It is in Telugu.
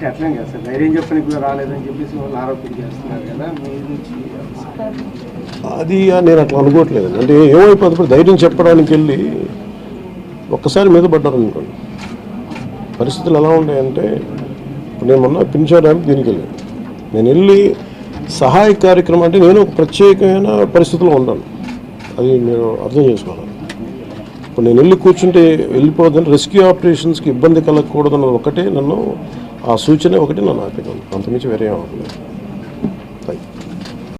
అంటే అట్లేం కదా సార్. ధైర్యం చెప్పని కూడా రాలేదని చెప్పేసి వాళ్ళు ఆరోపణ చేస్తున్నారు కదా. మీ నుంచి అది నేను అట్లా అనుకోవట్లేదు అంటే ఏమైపోతుంది? ఇప్పుడు ధైర్యం చెప్పడానికి వెళ్ళి ఒక్కసారి మీద పడ్డారు అనుకోండి. పరిస్థితులు ఎలా ఉన్నాయంటే ఇప్పుడు నేను మొన్న పింఛన్ దీనికి వెళ్ళాను. నేను వెళ్ళి సహాయ కార్యక్రమం అంటే నేను ఒక ప్రత్యేకమైన పరిస్థితిలో ఉన్నాను. అది మీరు అర్థం చేసుకోవాలి. ఇప్పుడు నేను వెళ్ళి కూర్చుంటే వెళ్ళిపోదని రెస్క్యూ ఆపరేషన్స్కి ఇబ్బంది కలగకూడదన్నది ఒకటే. నన్ను ఆ సూచన ఒకటి నన్ను ఆపినాను అంతమించి వేరే ఏం